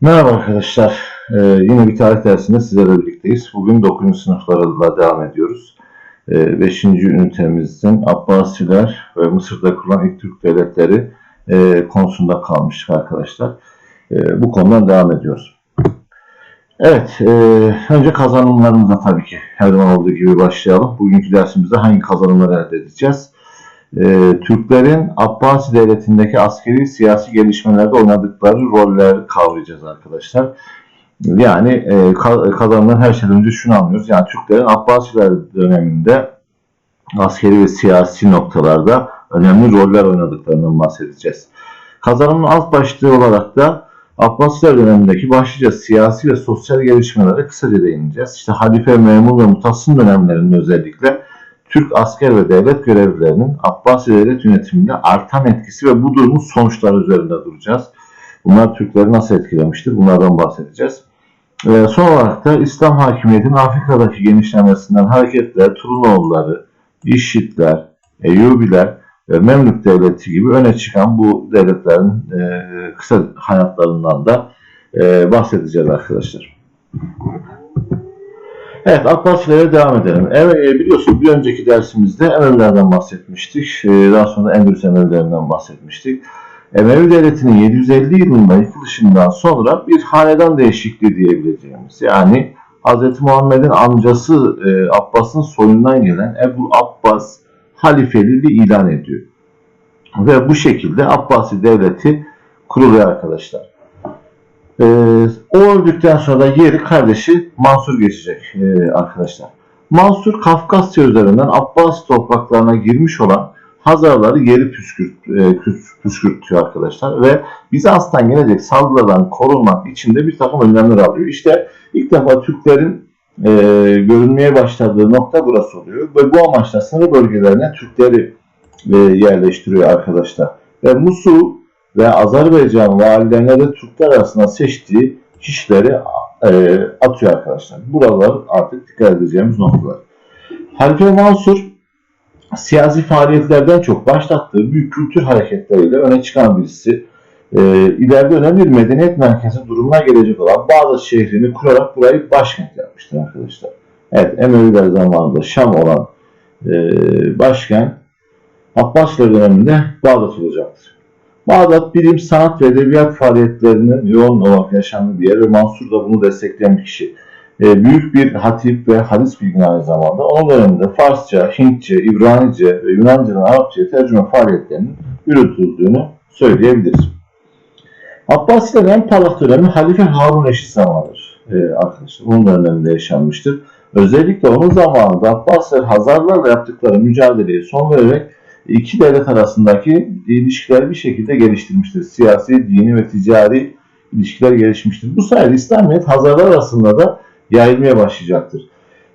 Merhaba arkadaşlar. Ee, yine bir tarih dersinde sizlerle birlikteyiz. Bugün 9. sınıflarla devam ediyoruz. 5. ünitemizin Abbasiler ve Mısır'da kurulan ilk Türk devletleri e, konusunda kalmıştık arkadaşlar. E, bu konudan devam ediyoruz. Evet, e, önce kazanımlarımıza tabii ki her zaman olduğu gibi başlayalım. Bugünkü dersimizde hangi kazanımları elde edeceğiz? E, Türklerin Abbasi Devleti'ndeki askeri siyasi gelişmelerde oynadıkları rolleri kavrayacağız arkadaşlar. Yani e, ka- kazanılan her şeyden önce şunu anlıyoruz. Yani Türklerin Abbasiler döneminde askeri ve siyasi noktalarda önemli roller oynadıklarından bahsedeceğiz. Kazanımın alt başlığı olarak da Abbasiler dönemindeki başlıca siyasi ve sosyal gelişmelere kısaca değineceğiz. İşte halife, memur ve mutasım dönemlerinde özellikle Türk asker ve devlet görevlilerinin Abbasi devlet yönetiminde artan etkisi ve bu durumun sonuçları üzerinde duracağız. Bunlar Türkleri nasıl etkilemiştir? Bunlardan bahsedeceğiz. Ee, son olarak da İslam hakimiyetinin Afrika'daki genişlemesinden hareketle Turunoğulları, İşitler, Eyyubiler ve Memlük Devleti gibi öne çıkan bu devletlerin e, kısa hayatlarından da e, bahsedeceğiz arkadaşlar. Evet Abbasilere devam edelim. Evet, e, biliyorsunuz bir önceki dersimizde Emevilerden bahsetmiştik. E, daha sonra Endülüs Emevilerinden bahsetmiştik. Emevi Devleti'nin 750 yılında yıkılışından sonra bir hanedan değişikliği diyebileceğimiz yani Hz. Muhammed'in amcası e, Abbas'ın soyundan gelen Ebu Abbas halifeliği ilan ediyor. Ve bu şekilde Abbasi Devleti kuruluyor arkadaşlar. Ee, o öldükten sonra yeri kardeşi Mansur geçecek e, arkadaşlar. Mansur Kafkasya üzerinden Abbas topraklarına girmiş olan Hazarları geri püskürt, e, püs- püskürtüyor arkadaşlar ve Bizans'tan gelecek saldırılardan korunmak için de bir takım önlemler alıyor. İşte ilk defa Türklerin e, görünmeye başladığı nokta burası oluyor ve bu amaçla sınır bölgelerine Türkleri e, yerleştiriyor arkadaşlar. Ve Musul ve Azerbaycan valilerine de Türkler arasında seçtiği kişileri e, atıyor arkadaşlar. Buralar artık dikkat edeceğimiz noktalar. Halife Mansur siyasi faaliyetlerden çok başlattığı büyük kültür hareketleriyle öne çıkan birisi. E, ileride önemli bir medeniyet merkezi durumuna gelecek olan Bağdat şehrini kurarak burayı başkent yapmıştır arkadaşlar. Evet Emeviler zamanında Şam olan e, başkent Abbasiler döneminde Bağdat olacaktır. Bağdat bilim, sanat ve edebiyat faaliyetlerinin yoğun olarak yaşandığı bir yer ve Mansur da bunu destekleyen bir kişi. E, büyük bir hatip ve hadis bilgini aynı zamanda. Onun döneminde Farsça, Hintçe, İbranice ve Yunanca'dan Arapçaya tercüme faaliyetlerinin yürütüldüğünü söyleyebiliriz. Abbasilerin en parlak dönemi Halife Harun Eşit zamanıdır e, arkadaşlar. Onun döneminde yaşanmıştır. Özellikle onun zamanında Abbasiler Hazarlarla yaptıkları mücadeleye son vererek iki devlet arasındaki ilişkileri bir şekilde geliştirmiştir. Siyasi, dini ve ticari ilişkiler gelişmiştir. Bu sayede İslamiyet Hazarlar arasında da yayılmaya başlayacaktır.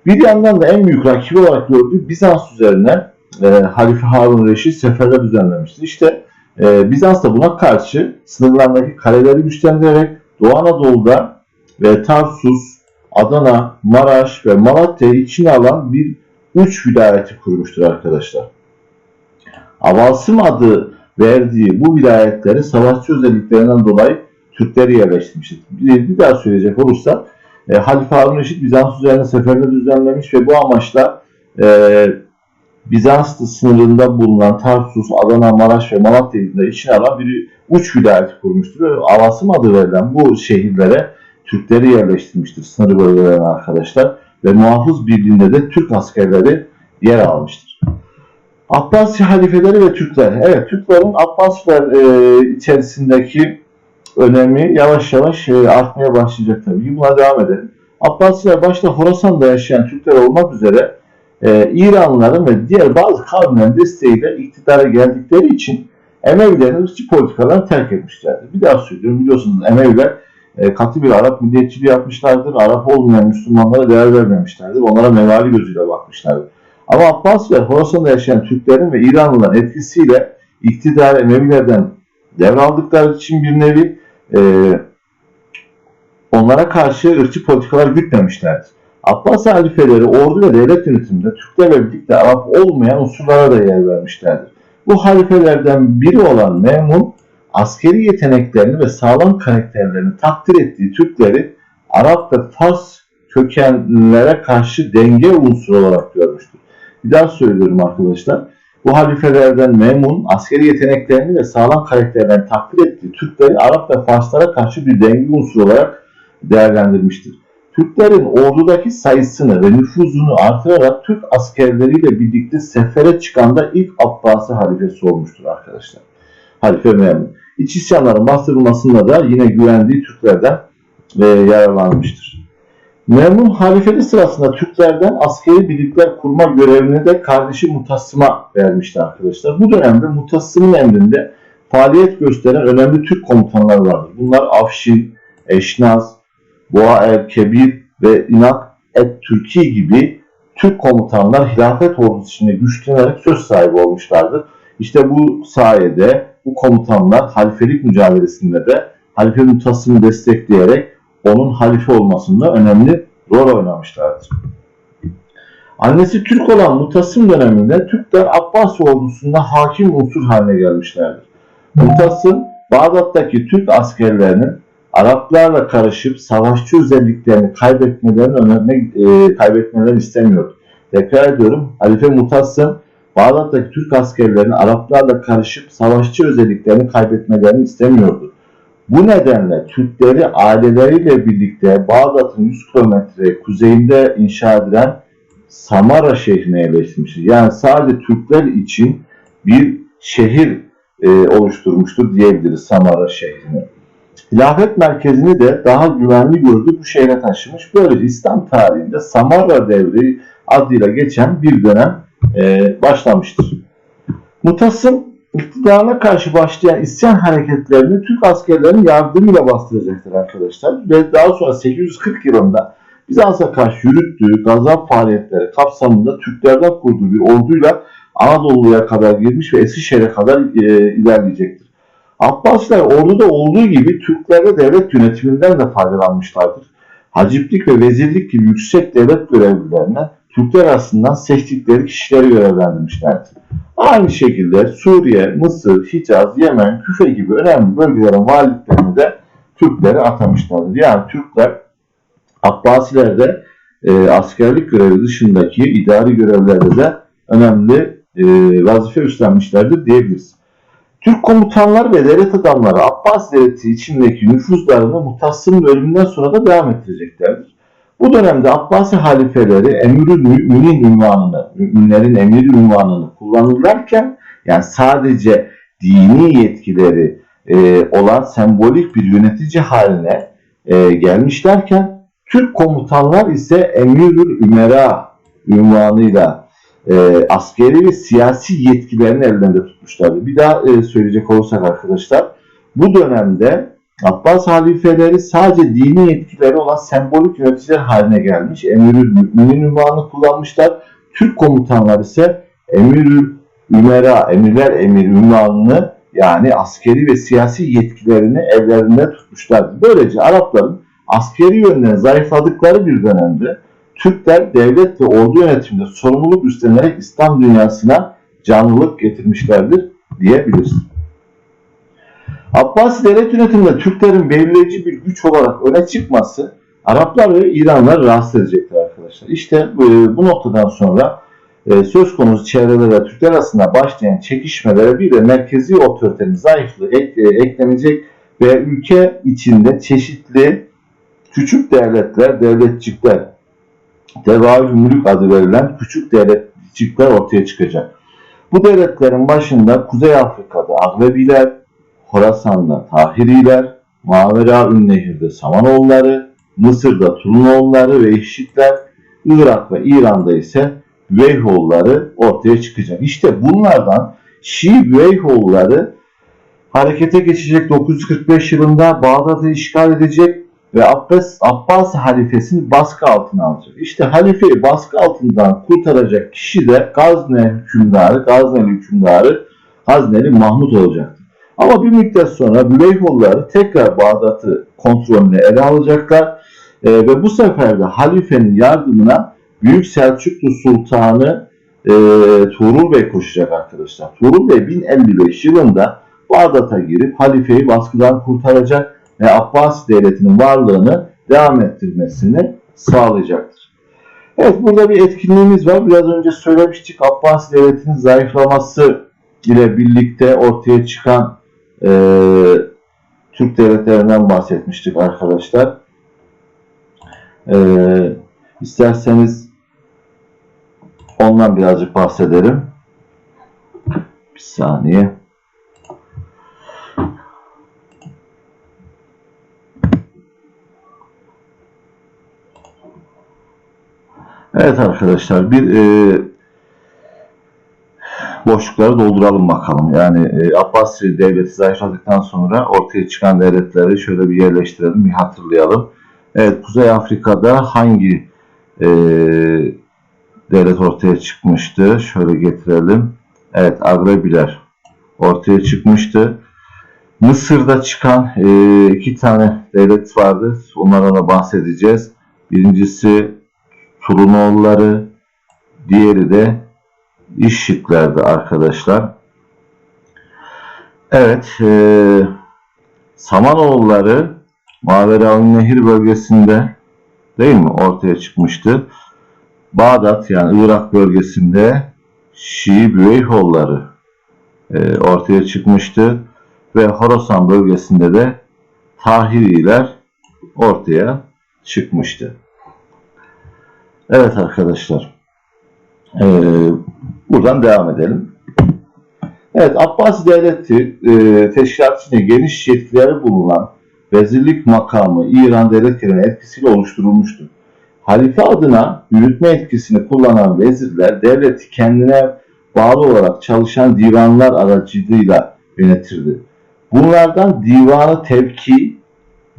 Bir yandan da en büyük rakibi olarak gördüğü Bizans üzerine e, Halife Harun Reşit seferler düzenlemiştir. İşte e, Bizans da buna karşı sınırlarındaki kaleleri güçlendirerek Doğu Anadolu'da ve Tarsus, Adana, Maraş ve Malatya'yı içine alan bir uç vilayeti kurmuştur arkadaşlar. Avasım adı verdiği bu vilayetleri savaşçı özelliklerinden dolayı Türkleri yerleştirmiştir. Bir, bir daha söyleyecek olursak e, Halife Harun Reşit Bizans üzerine seferler düzenlemiş ve bu amaçla e, Bizans sınırında bulunan Tarsus, Adana, Maraş ve Malatya'yı da içine alan bir uç vilayeti kurmuştur. Ve Avasım adı verilen bu şehirlere Türkleri yerleştirmiştir sınır bölgelerine arkadaşlar. Ve muhafız birliğinde de Türk askerleri yer almıştır. Abbasi halifeleri ve Türkler. Evet Türklerin Abbasiler e, içerisindeki önemi yavaş yavaş e, artmaya başlayacak tabii. Buna devam edelim. Abbasiler başta Horasan'da yaşayan Türkler olmak üzere e, İranlıların ve diğer bazı kavimlerin desteğiyle iktidara geldikleri için Emevilerin ırkçı politikalarını terk etmişlerdir. Bir daha söylüyorum biliyorsunuz Emeviler e, katı bir Arap milliyetçiliği yapmışlardır. Arap olmayan Müslümanlara değer vermemişlerdir. Onlara mevali gözüyle bakmışlardır. Ama Abbasiler Horasan'da yaşayan Türklerin ve İranlıların etkisiyle iktidar Emevilerden devraldıkları için bir nevi e, onlara karşı ırkçı politikalar gütmemişlerdir. Abbas halifeleri ordu ve devlet yönetiminde Türklerle birlikte Arap olmayan unsurlara da yer vermişlerdir. Bu halifelerden biri olan Memun askeri yeteneklerini ve sağlam karakterlerini takdir ettiği Türkleri Arap ve Fars kökenlilere karşı denge unsuru olarak görmüştür. Bir daha söylüyorum arkadaşlar. Bu halifelerden Memun askeri yeteneklerini ve sağlam karakterlerini takdir ettiği Türkleri Arap ve Farslara karşı bir denge unsuru olarak değerlendirmiştir. Türklerin ordudaki sayısını ve nüfuzunu artırarak Türk askerleriyle birlikte sefere çıkan da ilk Abbasi halifesi olmuştur arkadaşlar. Halife Memun. İç isyanların bastırılmasında da yine güvendiği Türklerden e, yararlanmıştır. Memnun halifeli sırasında Türklerden askeri birlikler kurma görevini de kardeşi Mutassim'a vermişti arkadaşlar. Bu dönemde Mutassim'in emrinde faaliyet gösteren önemli Türk komutanlar vardır. Bunlar Afşin, Eşnaz, Boğa el Kebir ve İnak et Türki gibi Türk komutanlar hilafet ordusu içinde güçlenerek söz sahibi olmuşlardır. İşte bu sayede bu komutanlar halifelik mücadelesinde de Halife Mutassim'i destekleyerek onun halife olmasında önemli rol oynamışlardır. Annesi Türk olan Mutassim döneminde Türkler Abbasi ordusunda hakim unsur haline gelmişlerdir. Mutassim, Bağdat'taki Türk askerlerinin Araplarla karışıp savaşçı özelliklerini kaybetmelerini önermek, e, kaybetmelerini istemiyordu. Tekrar ediyorum, Halife Mutassim, Bağdat'taki Türk askerlerinin Araplarla karışıp savaşçı özelliklerini kaybetmelerini istemiyordu. Bu nedenle Türkleri aileleriyle birlikte Bağdat'ın 100 kilometre kuzeyinde inşa edilen Samara şehrine yerleştirmiştir. Yani sadece Türkler için bir şehir e, oluşturmuştur diyebiliriz Samara şehrini. Hilafet merkezini de daha güvenli gördü bu şehre taşımış. Böylece İslam tarihinde Samara devri adıyla geçen bir dönem e, başlamıştır. Mutasım iktidarına karşı başlayan isyan hareketlerini Türk askerlerinin yardımıyla bastıracaktır arkadaşlar. Ve daha sonra 840 yılında Bizans'a karşı yürüttüğü gazap faaliyetleri kapsamında Türklerden kurduğu bir orduyla Anadolu'ya kadar girmiş ve Eskişehir'e kadar e, ilerleyecektir. Abbasiler orduda olduğu gibi Türklerde devlet yönetiminden de faydalanmışlardır. Haciplik ve vezirlik gibi yüksek devlet görevlilerine Türkler arasından seçtikleri kişileri görevlendirmişlerdir. Aynı şekilde Suriye, Mısır, Hicaz, Yemen, Küfe gibi önemli bölgelerin valiliklerini de Türkleri atamışlardır. Yani Türkler Abbasilerde e, askerlik görevi dışındaki idari görevlerde de önemli e, vazife üstlenmişlerdir diyebiliriz. Türk komutanlar ve devlet adamları Abbas devleti içindeki nüfuzlarını Mutassim'in ölümünden sonra da devam ettireceklerdir. Bu dönemde Abbasi halifeleri Emirül Müminin ünvanını, müminlerin emiri ünvanını kullanırlarken yani sadece dini yetkileri e, olan sembolik bir yönetici haline e, gelmişlerken Türk komutanlar ise Emirül Ümera ünvanıyla e, askeri ve siyasi yetkilerini ellerinde tutmuşlardı. Bir daha e, söyleyecek olursak arkadaşlar bu dönemde Abbas halifeleri sadece dini yetkileri olan sembolik yöneticiler haline gelmiş. Emirül Mümin ünvanını kullanmışlar. Türk komutanlar ise Emirül Ümera, Emirler Emir ünvanını yani askeri ve siyasi yetkilerini ellerinde tutmuşlardı. Böylece Arapların askeri yönden zayıfladıkları bir dönemde Türkler devlet ve ordu yönetiminde sorumluluk üstlenerek İslam dünyasına canlılık getirmişlerdir diyebiliriz. Abbasi devlet yönetiminde Türklerin belirleyici bir güç olarak öne çıkması Araplar ve İranlar rahatsız edecektir arkadaşlar. İşte bu noktadan sonra e, söz konusu çevrelere Türkler arasında başlayan çekişmelere bir de merkezi otoritenin zayıflığı eklenecek ve ülke içinde çeşitli küçük devletler, devletçikler, tevahül mülük adı verilen küçük devletçikler ortaya çıkacak. Bu devletlerin başında Kuzey Afrika'da Aglebiler, Horasan'da Tahiriler, Mavera Nehir'de Samanoğulları, Mısır'da Tulunoğulları ve İşitler, Irak ve İran'da ise Veyhoğulları ortaya çıkacak. İşte bunlardan Şii Veyhoğulları harekete geçecek 945 yılında Bağdat'ı işgal edecek ve Abbas, Abbas halifesini baskı altına alacak. İşte halifeyi baskı altından kurtaracak kişi de Gazne hükümdarı, Gazneli hükümdarı Gazneli Mahmut olacaktır. Ama bir müddet sonra Büleyholları tekrar Bağdat'ı kontrolüne ele alacaklar e, ve bu sefer de halifenin yardımına Büyük Selçuklu Sultanı e, Tuğrul Bey koşacak arkadaşlar. Tuğrul Bey 1055 yılında Bağdat'a girip halifeyi baskıdan kurtaracak ve Abbasi devletinin varlığını devam ettirmesini sağlayacaktır. Evet burada bir etkinliğimiz var. Biraz önce söylemiştik Abbasi devletinin zayıflaması ile birlikte ortaya çıkan e, Türk devletlerinden bahsetmiştik arkadaşlar. E, isterseniz ondan birazcık bahsedelim. Bir saniye. Evet arkadaşlar bir e, boşlukları dolduralım bakalım. Yani e, Abbasi devleti zayıfladıktan sonra ortaya çıkan devletleri şöyle bir yerleştirelim, bir hatırlayalım. Evet, Kuzey Afrika'da hangi e, devlet ortaya çıkmıştı? Şöyle getirelim. Evet, Agrebiler ortaya çıkmıştı. Mısır'da çıkan e, iki tane devlet vardı. Onlardan da bahsedeceğiz. Birincisi Turunoğulları, diğeri de İşşitlerdi arkadaşlar. Evet, e, Samanoğulları Maveraun Nehir bölgesinde değil mi ortaya çıkmıştı. Bağdat yani Irak bölgesinde Şii Büveyhoğulları e, ortaya çıkmıştı ve Horasan bölgesinde de Tahiriler ortaya çıkmıştı. Evet arkadaşlar. Ee, buradan devam edelim. Evet Abbasi Devleti e, teşkilat içinde geniş yetkileri bulunan vezirlik makamı İran devletlerinin etkisiyle oluşturulmuştur. Halife adına yürütme etkisini kullanan vezirler devleti kendine bağlı olarak çalışan divanlar aracılığıyla yönetirdi. Bunlardan divanı tevki,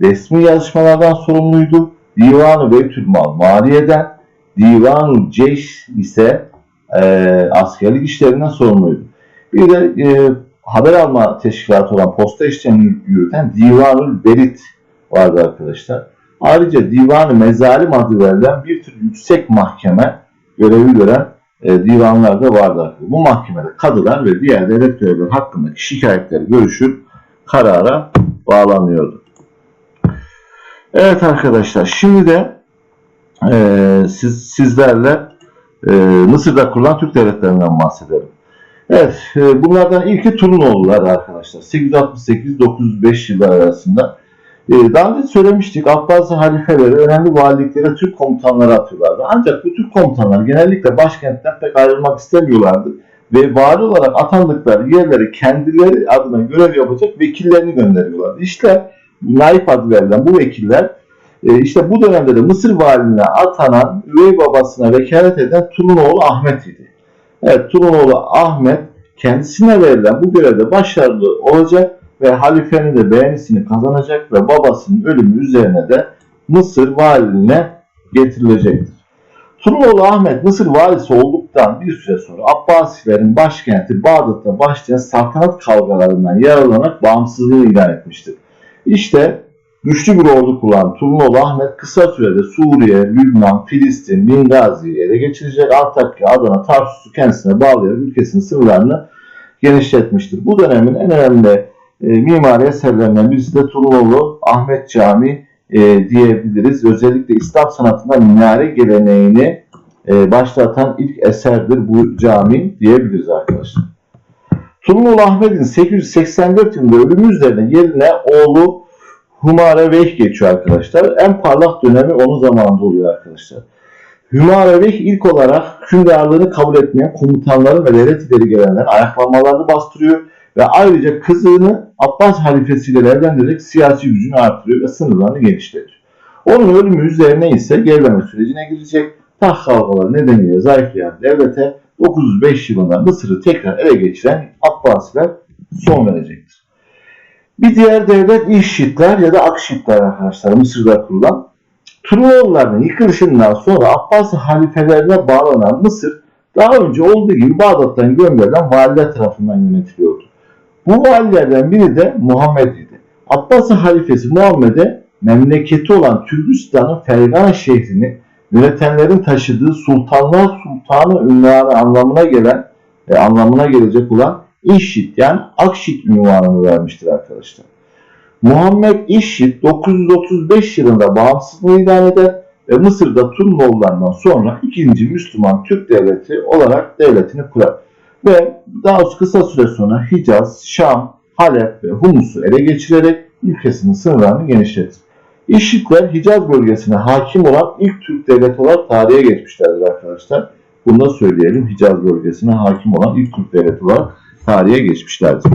resmi yazışmalardan sorumluydu. Divanı Beytülmal maliyeden, Divan-ı Ceyş ise e, askerlik işlerinden sorumluydu. Bir de e, haber alma teşkilatı olan posta işlemini yürüten Divanül Berit vardı arkadaşlar. Ayrıca Divan-ı Mezalim adı verilen bir tür yüksek mahkeme görevi gören e, divanlar da vardı. Bu mahkemede kadılar ve diğer devlet görevlileri hakkındaki şikayetleri görüşüp karara bağlanıyordu. Evet arkadaşlar şimdi de e, siz, sizlerle e, Mısır'da kurulan Türk devletlerinden bahsedelim. Evet, e, bunlardan ilki Turunoğulları arkadaşlar. 868-905 yılları arasında. E, daha önce söylemiştik, Abbasi halifeleri önemli valiliklere Türk komutanları atıyorlardı. Ancak bu Türk komutanlar genellikle başkentten pek ayrılmak istemiyorlardı. Ve vali olarak atandıkları yerlere kendileri adına görev yapacak vekillerini gönderiyorlardı. İşte naip adı verilen bu vekiller e, işte bu dönemde de Mısır valiliğine atanan üvey babasına vekalet eden Turunoğlu Ahmet idi. Evet Turunoğlu Ahmet kendisine verilen bu görevde başarılı olacak ve halifenin de beğenisini kazanacak ve babasının ölümü üzerine de Mısır valiliğine getirilecektir. Turunoğlu Ahmet Mısır valisi olduktan bir süre sonra Abbasilerin başkenti Bağdat'ta başlayan saltanat kavgalarından yararlanarak bağımsızlığını ilan etmiştir. İşte güçlü bir ordu kullanan Turunoğlu Ahmet kısa sürede Suriye, Lübnan, Filistin, Bingazi'yi ele geçirecek, Antakya, Adana, Tarsus'u kendisine bağlayarak ülkesinin sınırlarını genişletmiştir. Bu dönemin en önemli e, mimari eserlerinden birisi de Turunoğlu Ahmet Camii e, diyebiliriz. Özellikle İslam sanatında minare geleneğini e, başlatan ilk eserdir bu cami diyebiliriz arkadaşlar. Turunoğlu Ahmet'in 884 yılında ölümü üzerine yerine oğlu Humare Veh geçiyor arkadaşlar. En parlak dönemi onun zamanında oluyor arkadaşlar. Humare Veh ilk olarak hükümdarlığını kabul etmeyen komutanların ve devlet ileri gelenlerin ayaklanmalarını bastırıyor ve ayrıca kızını Abbas halifesiyle evlendirerek siyasi gücünü artırıyor ve sınırlarını genişletiyor. Onun ölümü üzerine ise gerileme sürecine girecek. Taht kavgaları nedeniyle zayıflayan devlete 905 yılında Mısır'ı tekrar ele geçiren Abbasiler son verecektir. Bir diğer devlet İşşitler ya da Akşitler arkadaşlar Mısır'da kurulan. Truoğullarının yıkılışından sonra Abbasi halifelerine bağlanan Mısır daha önce olduğu gibi Bağdat'tan gönderilen valiler tarafından yönetiliyordu. Bu valilerden biri de Muhammed idi. Abbasi halifesi Muhammed'e memleketi olan Türkistan'ın Fergana şehrini yönetenlerin taşıdığı Sultanlar Sultanı ünvanı anlamına gelen e, anlamına gelecek olan İşit yani Akşit ünvanını vermiştir arkadaşlar. Muhammed İşit 935 yılında bağımsızlığını ilan eder ve Mısır'da Turnoğullarından sonra ikinci Müslüman Türk devleti olarak devletini kurar. Ve daha kısa süre sonra Hicaz, Şam, Halep ve Humus'u ele geçirerek ülkesinin sınırlarını genişletir. İşitler Hicaz bölgesine hakim olan ilk Türk devleti olarak tarihe geçmişlerdir arkadaşlar. Bunu da söyleyelim. Hicaz bölgesine hakim olan ilk Türk devleti olarak tarihe geçmişlerdir.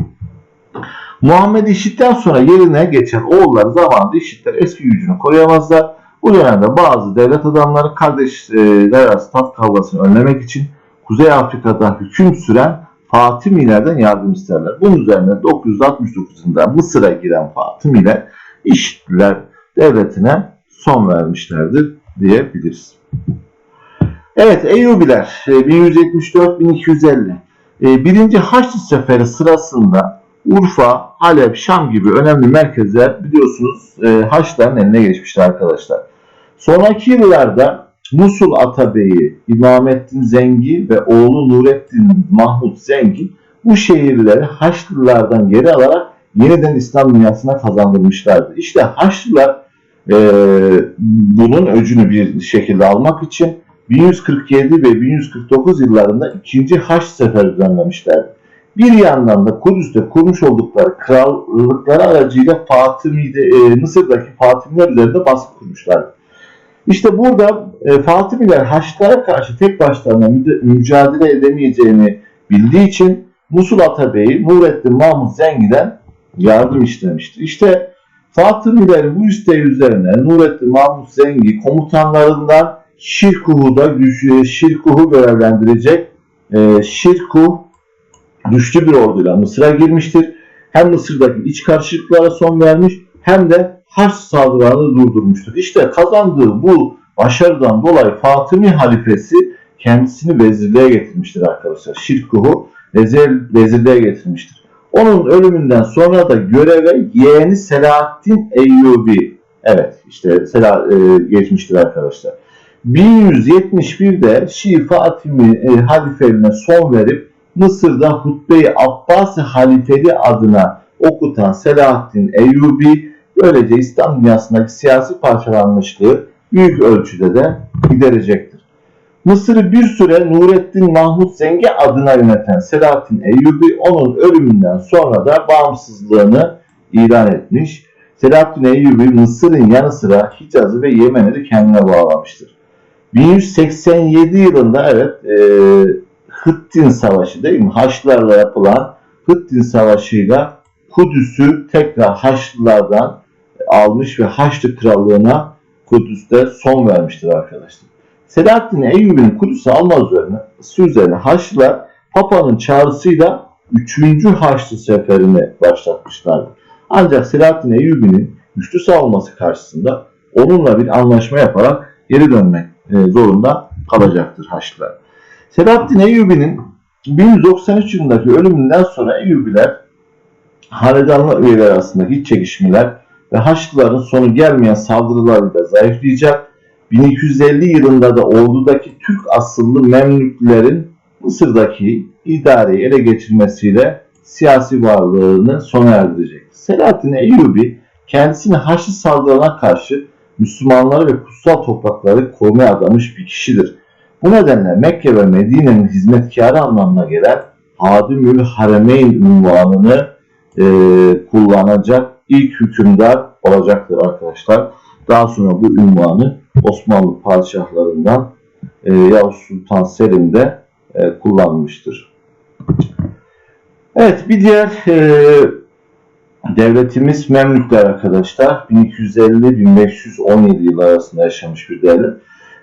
Muhammed İşit'ten sonra yerine geçen oğulları zamanında İşitler eski gücünü koruyamazlar. Bu dönemde bazı devlet adamları kardeşler arası tat kavgasını önlemek için Kuzey Afrika'da hüküm süren Fatimilerden yardım isterler. Bunun üzerine 969 yılında Mısır'a giren Fatimiler İşitliler devletine son vermişlerdir diyebiliriz. Evet Eyyubiler 1174-1250 Birinci Haçlı Seferi sırasında Urfa, Halep, Şam gibi önemli merkezler biliyorsunuz e, Haçlıların eline geçmişti arkadaşlar. Sonraki yıllarda Musul Atabeyi İmamettin Zengi ve oğlu Nurettin Mahmut Zengi bu şehirleri Haçlılardan geri alarak yeniden İslam dünyasına kazandırmışlardı. İşte Haçlılar e, bunun öcünü bir şekilde almak için 1147 ve 1149 yıllarında ikinci Haç seferi düzenlemişlerdi. Bir yandan da Kudüs'te kurmuş oldukları krallıkları aracıyla Fatimi'de, e, Mısır'daki Fatimiler üzerinde baskı kurmuşlardı. İşte burada e, Fatimiler Haçlılara karşı tek başlarına mü- mücadele edemeyeceğini bildiği için Musul Atabeyi Nurettin Mahmut Zengi'den yardım istemiştir. İşte Fatımilerin bu isteği üzerine Nurettin Mahmut Zengi komutanlarından Şirkuh'u da Şirkuh'u görevlendirecek e, Şirkuh güçlü bir orduyla Mısır'a girmiştir. Hem Mısır'daki iç karışıklıklara son vermiş hem de Haç saldırılarını durdurmuştur. İşte kazandığı bu başarıdan dolayı Fatımi halifesi kendisini vezirliğe getirmiştir arkadaşlar. Şirkuh'u vezir, vezirliğe getirmiştir. Onun ölümünden sonra da göreve yeğeni Selahaddin Eyyubi evet işte Sela, e, geçmiştir arkadaşlar. 1171'de Şii Fatimi e, halifeliğine son verip Mısır'da Hutbe-i Abbasi halifeli adına okutan Selahaddin Eyyubi böylece İslam dünyasındaki siyasi parçalanmışlığı büyük ölçüde de giderecektir. Mısır'ı bir süre Nurettin Mahmut Zengi adına yöneten Selahaddin Eyyubi onun ölümünden sonra da bağımsızlığını ilan etmiş. Selahaddin Eyyubi Mısır'ın yanı sıra Hicaz'ı ve Yemen'i de kendine bağlamıştır. 1187 yılında evet e, Hıttin Savaşı değil mi? Haçlılarla yapılan Hıttin Savaşı'yla Kudüs'ü tekrar Haçlılardan almış ve Haçlı Krallığına Kudüs'te son vermiştir arkadaşlar. Selahaddin Eyyubi'nin Kudüs'ü alma üzerine, üzerine Haçlılar Papa'nın çağrısıyla 3. Haçlı seferini başlatmışlardı. Ancak Selahaddin Eyyubi'nin güçlü savunması karşısında onunla bir anlaşma yaparak geri dönmek zorunda kalacaktır Haçlılar. Selahaddin Eyyubi'nin 1193 yılındaki ölümünden sonra Eyyubiler hanedanlı üyeler arasındaki çekişmeler ve Haçlıların sonu gelmeyen saldırılarıyla zayıflayacak. 1250 yılında da ordudaki Türk asıllı Memlüklerin Mısır'daki idareyi ele geçirmesiyle siyasi varlığını sona erdirecek. Selahaddin Eyyubi kendisini Haçlı saldırılarına karşı Müslümanları ve kutsal toprakları korumaya adamış bir kişidir. Bu nedenle Mekke ve Medine'nin hizmetkarı anlamına gelen Hadimül Haremeyn unvanını e, kullanacak ilk hükümdar olacaktır arkadaşlar. Daha sonra bu ünvanı Osmanlı padişahlarından e, Yavuz Sultan Selim de e, kullanmıştır. Evet bir diğer e, devletimiz Memlükler arkadaşlar. 1250-1517 yıl arasında yaşamış bir devlet.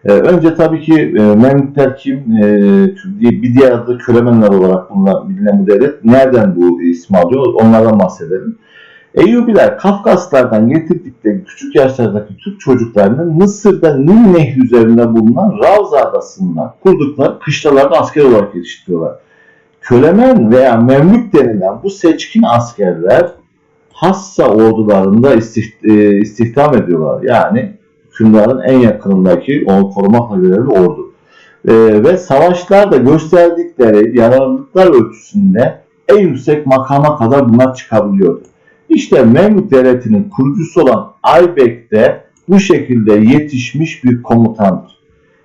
Ee, önce tabii ki e, Memlükler kim? E, bir diğer adı Kölemenler olarak bunlar bilinen bu devlet. Nereden bu ismi alıyor? Onlardan bahsedelim. Eyyubiler Kafkaslardan getirdikleri küçük yaşlardaki Türk çocuklarını Mısır'da Nil Nehri üzerinde bulunan Ravza Adası'ndan kurdukları kışlalarda asker olarak yetiştiriyorlar. Kölemen veya Memlük denilen bu seçkin askerler Hassa ordularında e, istihdam ediyorlar. Yani hükümdarın en yakınındaki onu korumakla görevli ordu. E, ve savaşlarda gösterdikleri yararlılıklar ölçüsünde en yüksek makama kadar bunlar çıkabiliyordu. İşte Memlük Devleti'nin kurucusu olan Aybek de bu şekilde yetişmiş bir komutandır.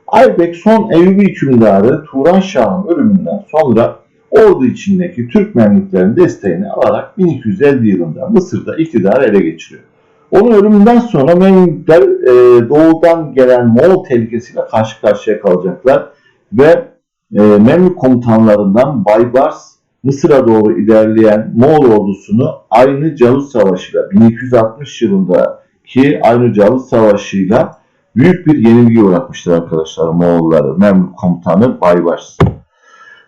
Aybek son Eyyubi hükümdarı Turan Şah'ın ölümünden sonra ordu içindeki Türk Memlüklerin desteğini alarak 1250 yılında Mısır'da iktidarı ele geçiriyor. Onun ölümünden sonra Memlükler e, doğudan gelen Moğol tehlikesiyle karşı karşıya kalacaklar ve e, Memlük komutanlarından Baybars Mısır'a doğru ilerleyen Moğol ordusunu aynı Cavuz Savaşı'yla 1260 yılındaki aynı Cavuz Savaşı'yla büyük bir yenilgi uğratmıştır arkadaşlar Moğolları. Memlük komutanı Baybars.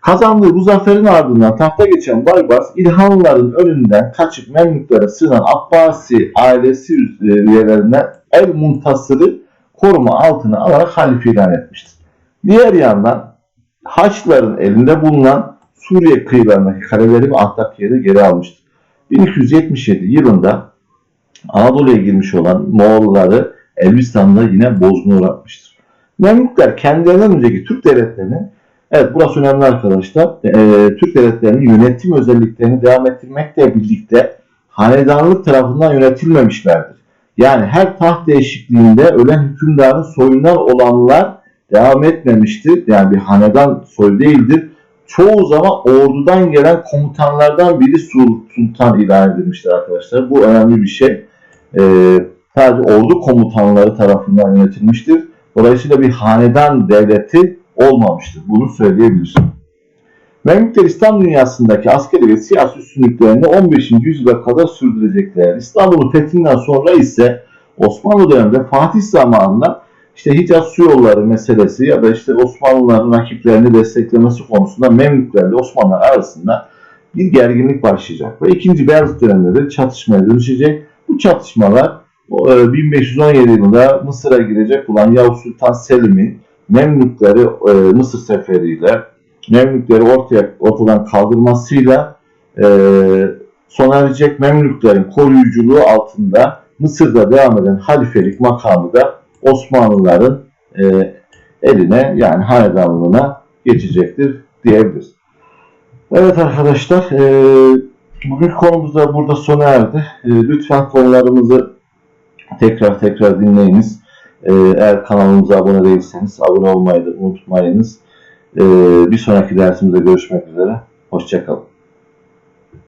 Kazandığı bu zaferin ardından tahta geçen Baybars İlhanlıların önünden kaçıp Memlüklere sığınan Abbasi ailesi üyelerinden El Muntasır'ı koruma altına alarak halife ilan etmiştir. Diğer yandan Haçlıların elinde bulunan Suriye kıyılarındaki kaleleri ve Antakya'yı geri almıştır. 1277 yılında Anadolu'ya girmiş olan Moğolları Elbistan'da yine bozguna uğratmıştır. Memlükler kendilerinden önceki Türk devletlerinin Evet burası önemli arkadaşlar. Ee, Türk devletlerinin yönetim özelliklerini devam ettirmekle birlikte hanedanlık tarafından yönetilmemişlerdir. Yani her taht değişikliğinde ölen hükümdarın soyundan olanlar devam etmemiştir. Yani bir hanedan soy değildir. Çoğu zaman ordudan gelen komutanlardan biri sultan ilan edilmiştir arkadaşlar. Bu önemli bir şey. Ee, sadece ordu komutanları tarafından yönetilmiştir. Dolayısıyla bir hanedan devleti olmamıştır. Bunu söyleyebiliriz. Memlükler İslam dünyasındaki askeri ve siyasi üstünlüklerini 15. yüzyıla kadar sürdürecekler. İstanbul'un fethinden sonra ise Osmanlı döneminde Fatih zamanında işte Hicaz su yolları meselesi ya da işte Osmanlıların rakiplerini desteklemesi konusunda Memlüklerle Osmanlılar arasında bir gerginlik başlayacak. Ve 2. Beyazıt döneminde de çatışmaya dönüşecek. Bu çatışmalar 1517 yılında Mısır'a girecek olan Yavuz Sultan Selim'in Memlükleri e, Mısır seferiyle Memlükleri ortaya ortadan kaldırmasıyla e, sona erecek Memlüklerin koruyuculuğu altında Mısır'da devam eden halifelik makamı da Osmanlıların e, eline yani hanedanlığına geçecektir diyebiliriz. Evet arkadaşlar e, bugün konumuz da burada sona erdi. E, lütfen konularımızı tekrar tekrar dinleyiniz. Ee, eğer kanalımıza abone değilseniz abone olmayı da unutmayınız. Ee, bir sonraki dersimizde görüşmek üzere. Hoşçakalın.